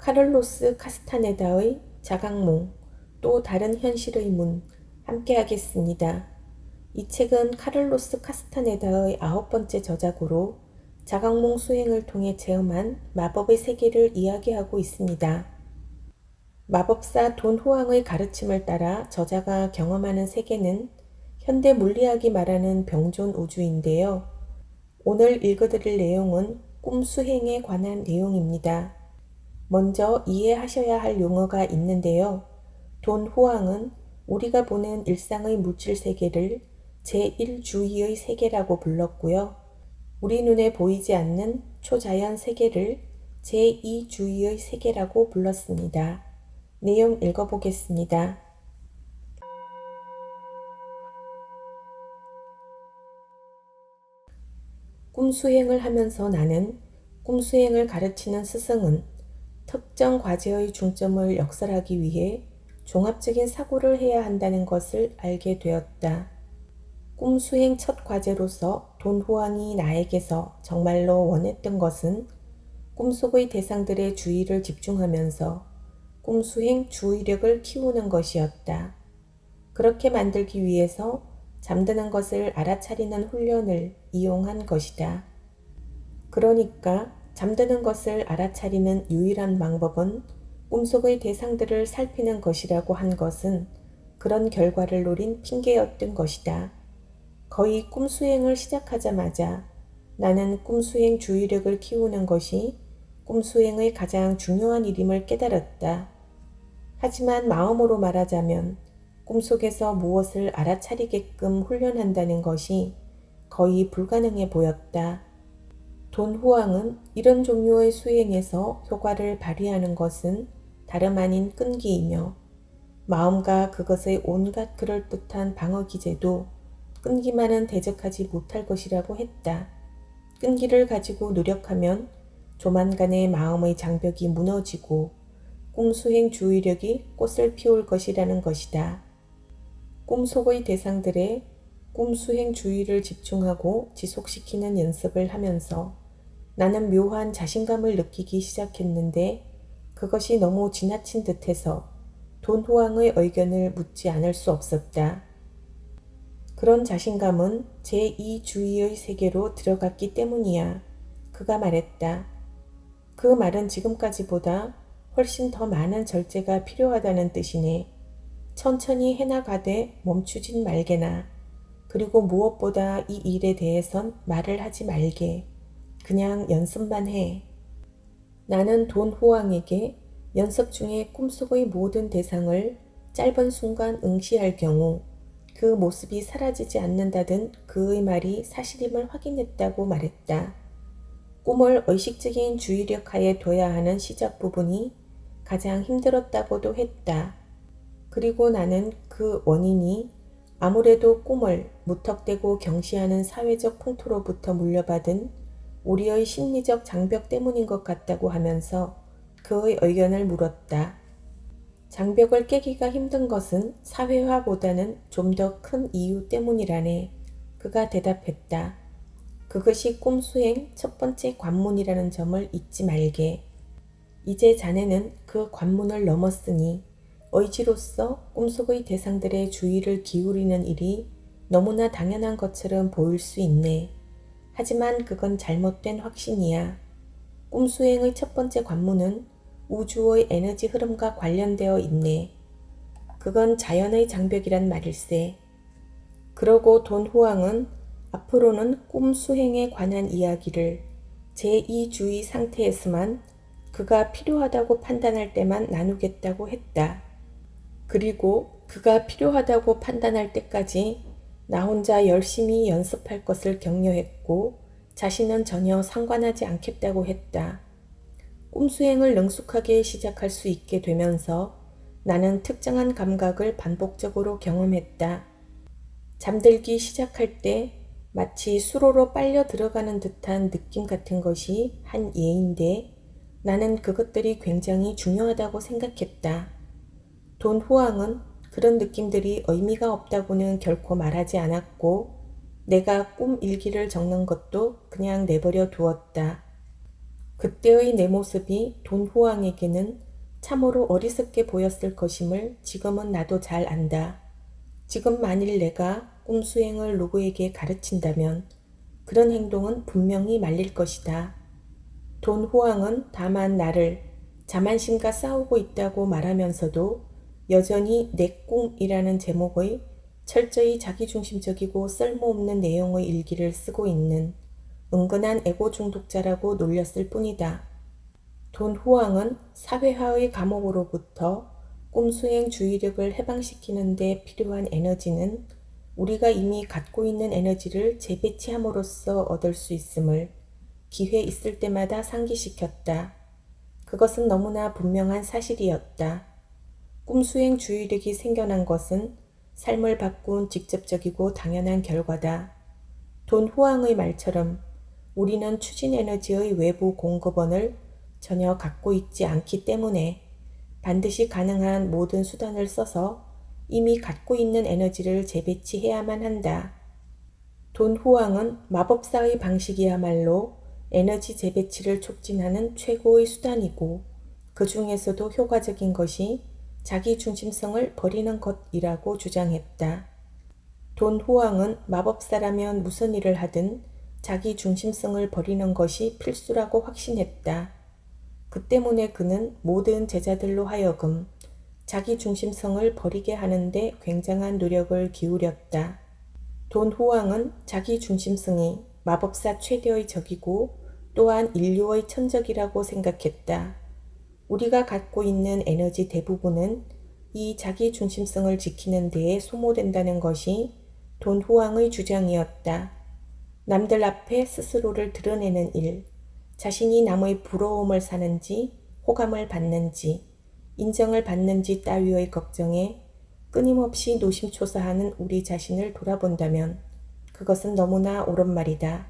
카를로스 카스타네다의 자각몽 또 다른 현실의 문 함께 하겠습니다. 이 책은 카를로스 카스타네다의 아홉 번째 저작으로 자각몽 수행을 통해 체험한 마법의 세계를 이야기하고 있습니다. 마법사 돈 후앙의 가르침을 따라 저자가 경험하는 세계는 현대 물리학이 말하는 병존 우주인데요. 오늘 읽어드릴 내용은 꿈 수행에 관한 내용입니다. 먼저 이해하셔야 할 용어가 있는데요. 돈 후앙은 우리가 보는 일상의 물질 세계를 제1주의의 세계라고 불렀고요. 우리 눈에 보이지 않는 초자연 세계를 제2주의의 세계라고 불렀습니다. 내용 읽어보겠습니다. 꿈수행을 하면서 나는 꿈수행을 가르치는 스승은 특정 과제의 중점을 역설하기 위해 종합적인 사고를 해야 한다는 것을 알게 되었다. 꿈수행 첫 과제로서 돈호황이 나에게서 정말로 원했던 것은 꿈속의 대상들의 주의를 집중하면서 꿈수행 주의력을 키우는 것이었다. 그렇게 만들기 위해서 잠드는 것을 알아차리는 훈련을 이용한 것이다. 그러니까 잠드는 것을 알아차리는 유일한 방법은 꿈속의 대상들을 살피는 것이라고 한 것은 그런 결과를 노린 핑계였던 것이다. 거의 꿈수행을 시작하자마자 나는 꿈수행 주의력을 키우는 것이 꿈수행의 가장 중요한 일임을 깨달았다. 하지만 마음으로 말하자면 꿈속에서 무엇을 알아차리게끔 훈련한다는 것이 거의 불가능해 보였다. 돈 후왕은 이런 종류의 수행에서 효과를 발휘하는 것은 다름 아닌 끈기이며 마음과 그것의 온갖 그럴듯한 방어 기제도 끈기만은 대적하지 못할 것이라고 했다. 끈기를 가지고 노력하면 조만간에 마음의 장벽이 무너지고 꿈수행 주의력이 꽃을 피울 것이라는 것이다. 꿈속의 대상들의 꿈수행 주의를 집중하고 지속시키는 연습을 하면서 나는 묘한 자신감을 느끼기 시작했는데 그것이 너무 지나친 듯해서 돈호왕의 의견을 묻지 않을 수 없었다. 그런 자신감은 제2주의의 세계로 들어갔기 때문이야. 그가 말했다. 그 말은 지금까지보다 훨씬 더 많은 절제가 필요하다는 뜻이네. 천천히 해나가되 멈추진 말게나. 그리고 무엇보다 이 일에 대해선 말을 하지 말게. 그냥 연습만 해. 나는 돈 호왕에게 연습 중에 꿈속의 모든 대상을 짧은 순간 응시할 경우 그 모습이 사라지지 않는다든 그의 말이 사실임을 확인했다고 말했다. 꿈을 의식적인 주의력 하에 둬야 하는 시작 부분이 가장 힘들었다고도 했다. 그리고 나는 그 원인이 아무래도 꿈을 무턱대고 경시하는 사회적 풍토로부터 물려받은 우리의 심리적 장벽 때문인 것 같다고 하면서 그의 의견을 물었다. 장벽을 깨기가 힘든 것은 사회화보다는 좀 더 큰 이유 때문이라네. 그가 대답했다. 그것이 꿈 수행 첫 번째 관문이라는 점을 잊지 말게. 이제 자네는 그 관문을 넘었으니 의지로서 꿈속의 대상들의 주의를 기울이는 일이 너무나 당연한 것처럼 보일 수 있네. 하지만 그건 잘못된 확신이야. 꿈수행의 첫 번째 관문은 우주의 에너지 흐름과 관련되어 있네. 그건 자연의 장벽이란 말일세. 그러고 돈 후왕은 앞으로는 꿈 수행에 관한 이야기를 제2주의 상태에서만 그가 필요하다고 판단할 때만 나누겠다고 했다. 그리고 그가 필요하다고 판단할 때까지 나 혼자 열심히 연습할 것을 격려했고 자신은 전혀 상관하지 않겠다고 했다. 꿈수행을 능숙하게 시작할 수 있게 되면서 나는 특정한 감각을 반복적으로 경험했다. 잠들기 시작할 때 마치 수로로 빨려 들어가는 듯한 느낌 같은 것이 한 예인데 나는 그것들이 굉장히 중요하다고 생각했다. 돈 후왕은 그런 느낌들이 의미가 없다고는 결코 말하지 않았고 내가 꿈 일기를 적는 것도 그냥 내버려 두었다. 그때의 내 모습이 돈후왕에게는 참으로 어리석게 보였을 것임을 지금은 나도 잘 안다. 지금 만일 내가 꿈 수행을 누구에게 가르친다면 그런 행동은 분명히 말릴 것이다. 돈후왕은 다만 나를 자만심과 싸우고 있다고 말하면서도 여전히 내 꿈이라는 제목의 철저히 자기중심적이고 쓸모없는 내용의 일기를 쓰고 있는 은근한 에고 중독자라고 놀렸을 뿐이다. 돈 후왕은 사회화의 감옥으로부터 꿈수행 주의력을 해방시키는 데 필요한 에너지는 우리가 이미 갖고 있는 에너지를 재배치함으로써 얻을 수 있음을 기회 있을 때마다 상기시켰다. 그것은 너무나 분명한 사실이었다. 꿈수행 주의력이 생겨난 것은 삶을 바꾼 직접적이고 당연한 결과다. 돈 후왕의 말처럼 우리는 추진 에너지의 외부 공급원을 전혀 갖고 있지 않기 때문에 반드시 가능한 모든 수단을 써서 이미 갖고 있는 에너지를 재배치해야만 한다. 돈 후왕은 마법사의 방식이야말로 에너지 재배치를 촉진하는 최고의 수단이고 그 중에서도 효과적인 것이 자기 중심성을 버리는 것이라고 주장했다. 돈 후왕은 마법사라면 무슨 일을 하든 자기 중심성을 버리는 것이 필수라고 확신했다. 그 때문에 그는 모든 제자들로 하여금 자기 중심성을 버리게 하는데 굉장한 노력을 기울였다. 돈 후왕은 자기 중심성이 마법사 최대의 적이고 또한 인류의 천적이라고 생각했다. 우리가 갖고 있는 에너지 대부분은 이 자기 중심성을 지키는 데에 소모된다는 것이 돈 후왕의 주장이었다. 남들 앞에 스스로를 드러내는 일, 자신이 남의 부러움을 사는지 호감을 받는지 인정을 받는지 따위의 걱정에 끊임없이 노심초사하는 우리 자신을 돌아본다면 그것은 너무나 옳은 말이다.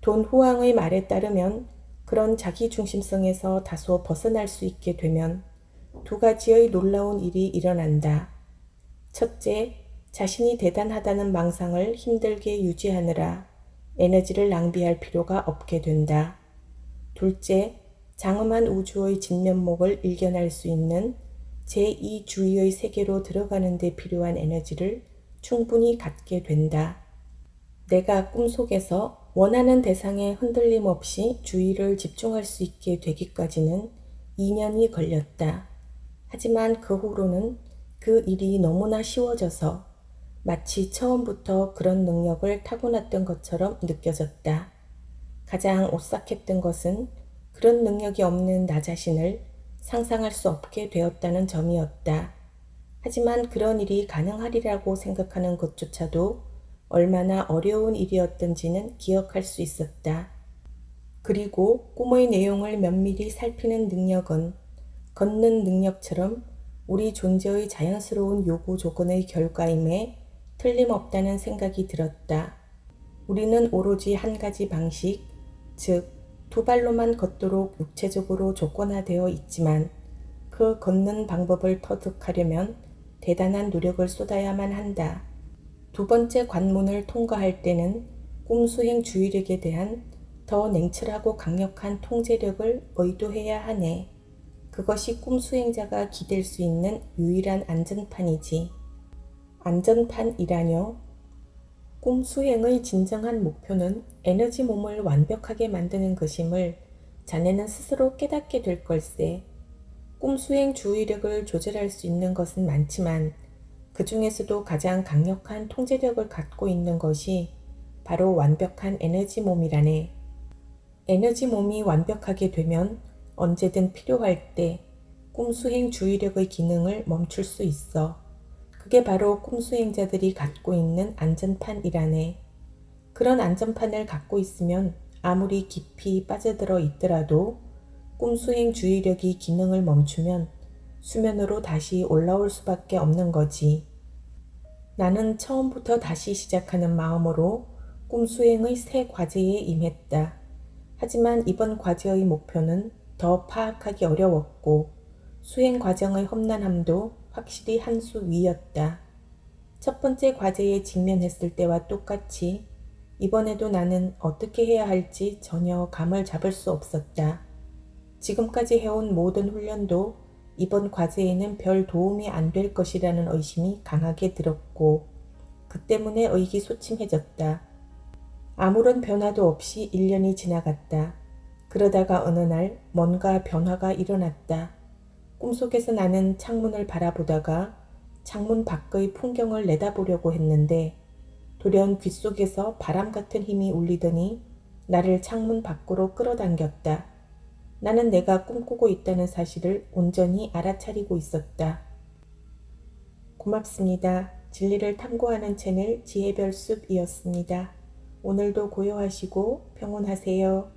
돈 후왕의 말에 따르면 그런 자기 중심성에서 다소 벗어날 수 있게 되면 두 가지의 놀라운 일이 일어난다. 첫째, 자신이 대단하다는 망상을 힘들게 유지하느라 에너지를 낭비할 필요가 없게 된다. 둘째, 장엄한 우주의 진면목을 일견할 수 있는 제2주의의 세계로 들어가는 데 필요한 에너지를 충분히 갖게 된다. 내가 꿈속에서 원하는 대상에 흔들림 없이 주의를 집중할 수 있게 되기까지는 2년이 걸렸다. 하지만 그 후로는 그 일이 너무나 쉬워져서 마치 처음부터 그런 능력을 타고났던 것처럼 느껴졌다. 가장 오싹했던 것은 그런 능력이 없는 나 자신을 상상할 수 없게 되었다는 점이었다. 하지만 그런 일이 가능하리라고 생각하는 것조차도 얼마나 어려운 일이었던지는 기억할 수 있었다. 그리고 꿈의 내용을 면밀히 살피는 능력은 걷는 능력처럼 우리 존재의 자연스러운 요구 조건의 결과임에 틀림없다는 생각이 들었다. 우리는 오로지 한 가지 방식, 즉, 두 발로만 걷도록 육체적으로 조건화되어 있지만 그 걷는 방법을 터득하려면 대단한 노력을 쏟아야만 한다. 두 번째 관문을 통과할 때는 꿈수행 주의력에 대한 더 냉철하고 강력한 통제력을 의도해야 하네. 그것이 꿈수행자가 기댈 수 있는 유일한 안전판이지. 안전판이라뇨? 꿈 수행의 진정한 목표는 에너지 몸을 완벽하게 만드는 것임을 자네는 스스로 깨닫게 될 걸세. 꿈 수행 주의력을 조절할 수 있는 것은 많지만 그 중에서도 가장 강력한 통제력을 갖고 있는 것이 바로 완벽한 에너지 몸이라네. 에너지 몸이 완벽하게 되면 언제든 필요할 때 꿈 수행 주의력의 기능을 멈출 수 있어. 그게 바로 꿈수행자들이 갖고 있는 안전판이라네. 그런 안전판을 갖고 있으면 아무리 깊이 빠져들어 있더라도 꿈수행 주의력이 기능을 멈추면 수면으로 다시 올라올 수밖에 없는 거지. 나는 처음부터 다시 시작하는 마음으로 꿈수행의 새 과제에 임했다. 하지만 이번 과제의 목표는 더 파악하기 어려웠고 수행 과정의 험난함도 확실히 한 수 위였다. 첫 번째 과제에 직면했을 때와 똑같이 이번에도 나는 어떻게 해야 할지 전혀 감을 잡을 수 없었다. 지금까지 해온 모든 훈련도 이번 과제에는 별 도움이 안 될 것이라는 의심이 강하게 들었고, 그 때문에 의기소침해졌다. 아무런 변화도 없이 1년이 지나갔다. 그러다가 어느 날 뭔가 변화가 일어났다. 꿈속에서 나는 창문을 바라보다가 창문 밖의 풍경을 내다보려고 했는데 돌연 귓속에서 바람 같은 힘이 울리더니 나를 창문 밖으로 끌어당겼다. 나는 내가 꿈꾸고 있다는 사실을 온전히 알아차리고 있었다. 고맙습니다. 진리를 탐구하는 채널 지혜별 숲이었습니다. 오늘도 고요하시고 평온하세요.